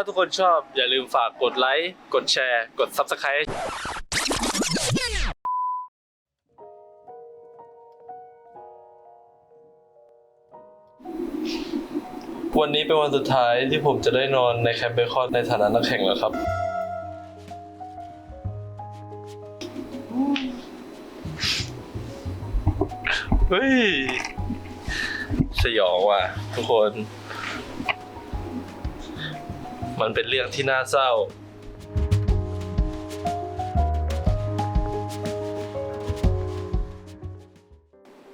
ถ้าทุกคนชอบอย่าลืมฝากกดไลค์กดแชร์ กด Subscribe วันนี้เป็นวันสุดท้ายที่ผมจะได้นอนในแคมป์เบคอนในฐานะนักแข่งแล้วครับ เฮ้ย สยองว่ะทุกคน มันเป็นเรื่องที่น่าเศร้า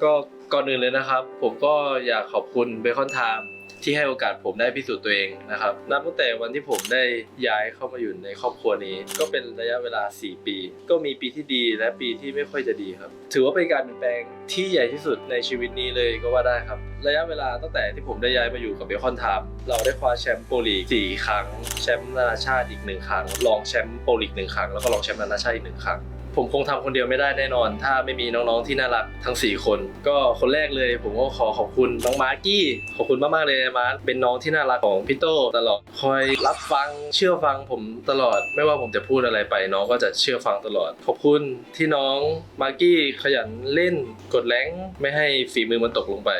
ก็ก่อนอื่นเลยนะครับ ผมก็อยากขอบคุณเบคอนไทม์ ที่ให้โอกาสผมได้พิสูจน์ตัวเองนะครับนับตั้งแต่วันที่ผมได้ย้ายเข้ามาอยู่ในครอบครัวนี้ ก็เป็นระยะเวลา 4 ปี ก็มีปีที่ดีและปีที่ไม่ค่อยจะดีครับ ถือว่าเป็นการเปลี่ยนแปลงที่ใหญ่ที่สุดในชีวิตนี้เลยก็ว่าได้ครับ ระยะเวลาตั้งแต่ที่ผมได้ย้ายมาอยู่กับเบคอนไทม์เราได้คว้าแชมป์โปรลีก4ครั้งแชมป์นานาชาติอีกหนึ่งครั้งรองแชมป์โปรลีกหนึ่งครั้งแล้วก็รองแชมป์นานาชาติอีกหนึ่งครั้ง ผมคงทำคนเดียวไม่ได้แน่นอน ถ้าไม่มีน้องๆที่น่ารักทั้ง 4 คน ก็คนแรกเลย ผมก็ขอขอบคุณน้องมาร์กี้ขอบคุณมากๆเลยนะมาร์คเป็นน้องที่น่ารักของพี่โตตลอดคอยรับฟังเชื่อฟังผมตลอด ไม่ว่าผมจะพูดอะไรไปน้องก็จะเชื่อฟังตลอด ขอบคุณที่น้องมาร์กี้ขยันเล่นกดแรงไม่ให้ฝีมือมันตกลงไป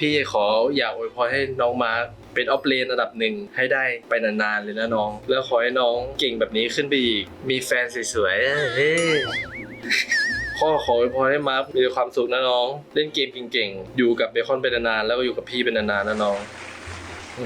พี่ขออยากอวยพรให้น้องมาร์ เป็นออฟเลนระดับหนึ่งให้ได้ไปนานๆเลยนะน้อง แล้วขอให้น้องเก่งแบบนี้ขึ้นไปอีก มีแฟนสวยๆเฮ้ข้อขอพอให้มาร์คมีความสุขนะน้อง เล่นเกมเก่งๆ อยู่กับเบคอนเป็นนานๆแล้วก็อยู่กับพี่เป็นนานๆนะน้องอื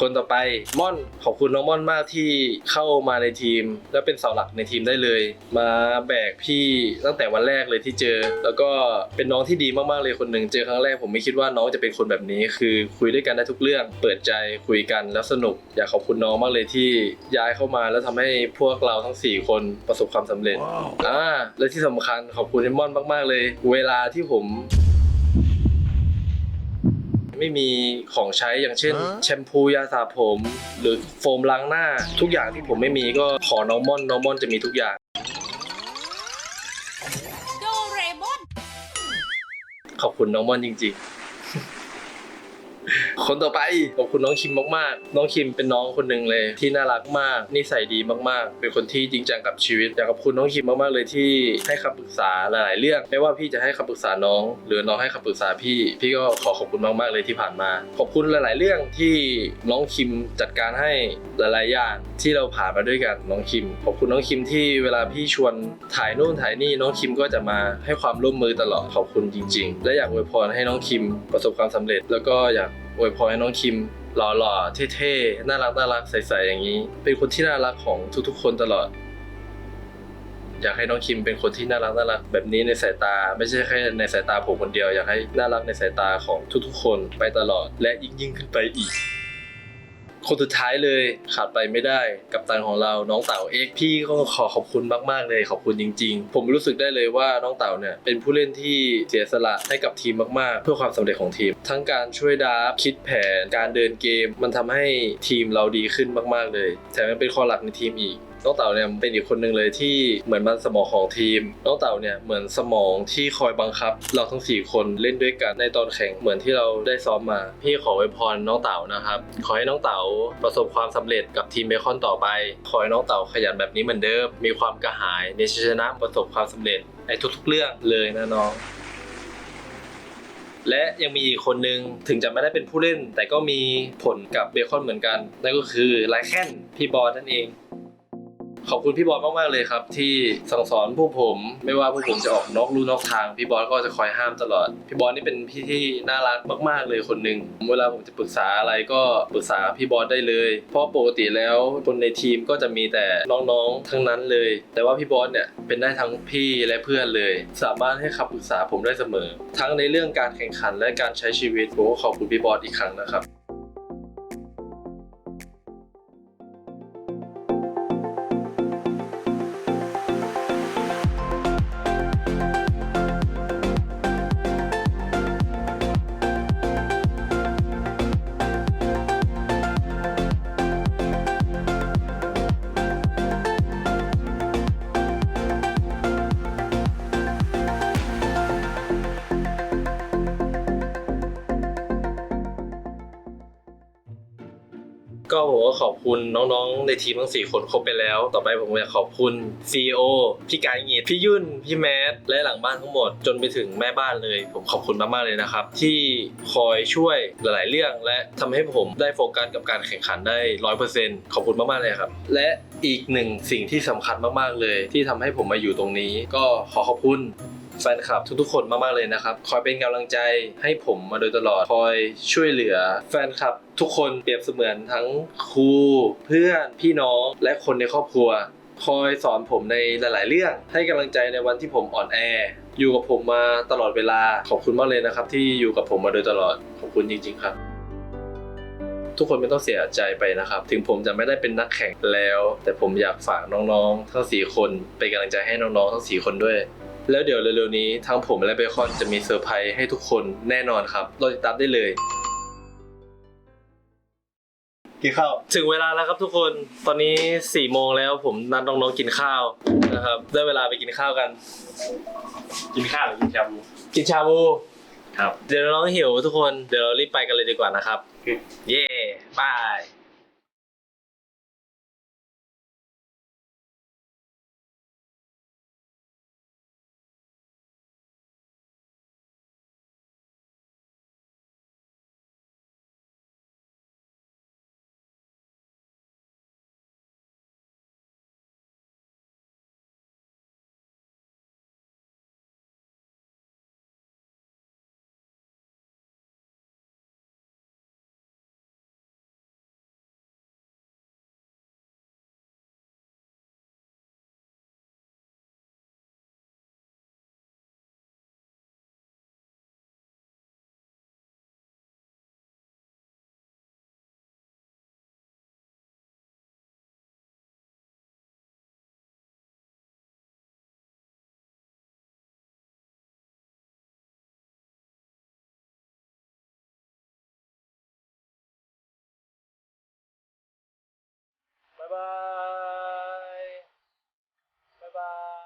คนต่อไปม่อนขอบคุณน้องม่อนมากที่เข้ามาในทีม แล้วเป็นเสาหลักในทีมได้เลย มาแบกพี่ตั้งแต่วันแรกเลยที่เจอ แล้วก็เป็นน้องที่ดีมากๆเลยคนหนึ่งเจอครั้งแรกผมไม่คิดว่าน้องจะเป็นคนแบบนี้ คือคุยด้วยกันได้ทุกเรื่อง เปิดใจคุยกันแล้วสนุก อยากขอบคุณน้องมากเลยที่ย้ายเข้ามาแล้วทำให้พวกเราทั้ง 4 คนประสบความสำเร็จอ่าและที่สำคัญขอบคุณไอมอนมาก ๆ เลย เวลาที่ผม ไม่มีของใช้อย่างเช่น แชมพูยาสระผม หรือโฟมล้างหน้า ทุกอย่างที่ผมไม่มีก็ขอน้องม่อนน้องม่อนจะมีทุกอย่าง โดเรมอน ขอบคุณน้องม่อนจริง ๆ คนต่อไปขอบคุณน้องคิมมากๆ น้องคิมเป็นน้องคนหนึ่งเลย ที่น่ารักมากนิสัยดีมากๆ เป็นคนที่จริงจังกับชีวิตอยากขอบคุณน้องคิมมากๆเลยที่ให้คำปรึกษาหลายๆเรื่อง ไม่ว่าพี่จะให้คำปรึกษาน้อง หรือน้องให้คำปรึกษาพี่พี่ก็ขอขอบคุณมากๆเลยที่ผ่านมา ขอบคุณหลาย ๆ เรื่องที่น้องคิมจัดการให้หลาย ๆ อย่างที่เราผ่านมาด้วยกันน้องคิม ขอบคุณน้องคิมที่เวลาพี่ชวนถ่ายนู่นถ่ายนี่น้องคิมก็จะมาให้ความร่วมมือตลอดขอบคุณจริง ๆ และอยากอวยพรให้น้องคิมประสบความสำเร็จ แล้วก็อยาก อวยพรให้น้องคิมหล่อๆเท่ๆน่ารักน่ารักใสๆอย่างนี้ เป็นคนที่น่ารักของทุกๆ คนตลอด อยากให้น้องคิมเป็นคนที่น่ารักน่ารักแบบนี้ในสายตา ไม่ใช่แค่ในสายตาผมคนเดียว อยากให้น่ารักในสายตาของทุกๆ คนไปตลอด และยิ่งยิ่งขึ้นไปอีก คนสุดท้ายเลยขาดไปไม่ได้กับตันของเราน้องเต่าเอกพี่ก็ขอขอบคุณมากๆเลยขอบคุณจริง ๆ ผมรู้สึกได้เลยว่าน้องเต่าเนี่ยเป็นผู้เล่นที่เสียสละให้กับทีมมากๆ เพื่อความสำเร็จของทีม ทั้งการช่วยดราฟคิดแผนการเดินเกม มันทำให้ทีมเราดีขึ้นมาก ๆเลยแถมยังเป็นข้อหลักในทีมอีก น้องเต่าเนี่ยเป็นอีกคนหนึ่งเลยที่เหมือนมันสมองของทีมน้องเต่าเนี่ยเหมือนสมองที่คอยบังคับ เราทั้ง 4 คนเล่นด้วยกันในตอนแข่งเหมือนที่เราได้ซ้อมมา พี่ขอไวพรน้องเต่านะครับ ขอให้น้องเต่าประสบความสำเร็จกับทีมเบคอนต่อไป ขอให้น้องเต่าขยันแบบนี้เหมือนเดิมมีความกระหายในชัยชนะประสบความสำเร็จในทุกๆเรื่องเลยนะน้องและยังมีอีกคนนึงถึงจะไม่ได้เป็นผู้เล่น แต่ก็มีผลกับเบคอนเหมือนกันนั่นก็คือไลแคนพี่บอลนั่นเอง ขอบคุณพี่บอลมากๆเลยครับ ที่สั่งสอนพวกผม ไม่ว่าพวกผมจะออกนอกลู่นอกทาง พี่บอลก็จะคอยห้ามตลอด พี่บอลนี่เป็นพี่ที่น่ารักมาก ๆเลยคนหนึ่งเวลาผมจะปรึกษาอะไรก็ปรึกษาพี่บอลได้เลย เพราะปกติแล้วคนในทีมก็จะมีแต่น้องๆทั้งนั้นเลย แต่ว่าพี่บอลเนี่ยเป็นได้ทั้งพี่และเพื่อนเลย สามารถให้คำปรึกษาผมได้เสมอ ทั้งในเรื่องการแข่งขันและการใช้ชีวิตผมก็ขอบคุณพี่บอลอีกครั้งนะครับ ก็ผมก็ขอบคุณน้องๆ ในทีมทั้ง 4 คนครบไปแล้ว ต่อไปผมอยากขอบคุณ CEO พี่กายเงียดพี่ยุ่น พี่แมท และหลังบ้านทั้งหมด จนไปถึงแม่บ้านเลย ผมขอบคุณมากๆเลยนะครับ ที่คอยช่วยหลายๆเรื่อง และทำให้ผมได้โฟกัสกับการแข่งขันได้ร้อยเปอร์เซ็นต์ขอบคุณมากๆเลยครับ และอีกหนึ่งสิ่งที่สำคัญมากๆเลย ที่ทำให้ผมมาอยู่ตรงนี้ ก็ขอขอบคุณ แฟนคลับทุกๆคนมากๆเลยนะครับ คอยเป็นกำลังใจให้ผมมาโดยตลอด คอยช่วยเหลือแฟนคลับทุกคนเปรียบเสมือนทั้งครูเพื่อนพี่น้องและคนในครอบครัว คอยสอนผมในหลาย ๆ เรื่อง ให้กำลังใจในวันที่ผมอ่อนแอ อยู่กับผมมาตลอดเวลาขอบคุณมากเลยนะครับ ที่อยู่กับผมมาโดยตลอดขอบคุณจริง ๆ ครับทุกคนไม่ต้องเสียใจไปนะครับ ถึงผมจะไม่ได้เป็นนักแข่งแล้ว แต่ผมอยากฝากน้องๆ ทั้ง 4 คน เป็นกำลังใจให้น้องๆ ทั้ง 4 คนด้วย แล้วเดี๋ยวเร็วๆนี้ทั้งผมและเบคอนจะมีเซอร์ไพรส์ให้ทุกคนแน่นอนครับรอติดตามได้เลย กินข้าวถึงเวลาแล้วครับทุกคนตอนนี้4ี่โมงแล้วผมนัดน้องๆกินข้าวนะครับได้เวลาไปกินข้าวกัน กินข้าวหรือกินชาบูกินชาบูครับ เดี๋ยวน้องหิวทุกคนเดี๋ยวเรารีบไปกันเลยดีกว่านะครับ เย่บาย บาย บ๊ายบาย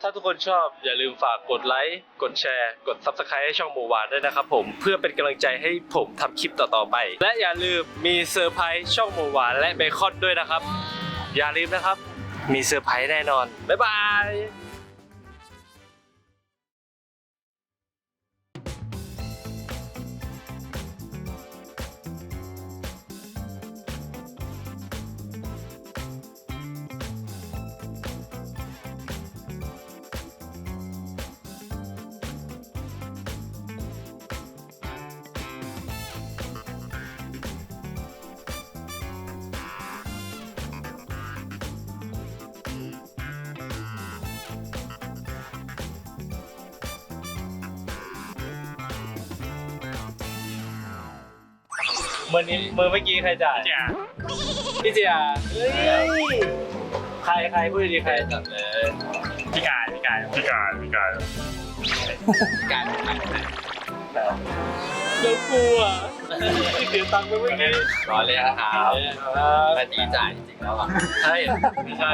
ถ้าทุกคนชอบอย่าลืมฝากกดไลค์ กดแชร์ กด Subscribe ให้ช่องหมูหวานด้วยนะครับผม เพื่อเป็นกำลังใจให้ผมทำคลิปต่อๆไป และอย่าลืมมีเซอร์ไพรส์ช่องหมูหวานและเบคอนด้วยนะครับ อย่าลืมนะครับ มีเซอร์ไพรส์แน่นอน บ๊ายบาย เมื่อนี้เมื่อเมื่อกี้ใครจ่ายจ้าพี่เจียเฮ้ยใครใครพูดดีๆใครจัดเลยพี่กายพี่กายพี่กายพี่กายการแข่งขันแล้วกูอะเสียตังค์ไปเมื่อกี้รอเลยนะครับครับถ้าดีจ่ายจริงๆแล้วอะใช่ไม่ใช่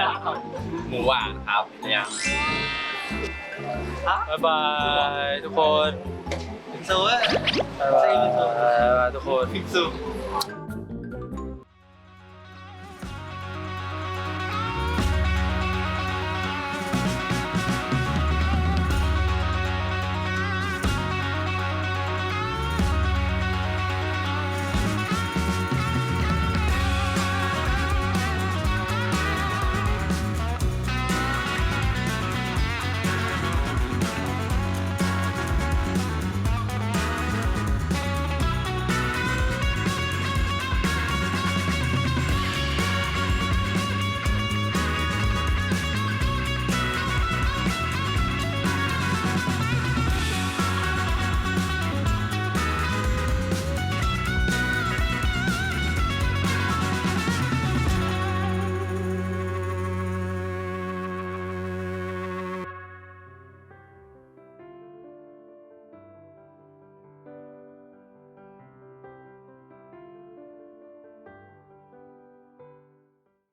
หมูหวานครับเนี่ยบ๊ายบายทุกคน ซูเว้ยบ๊ายบายทุกคนซู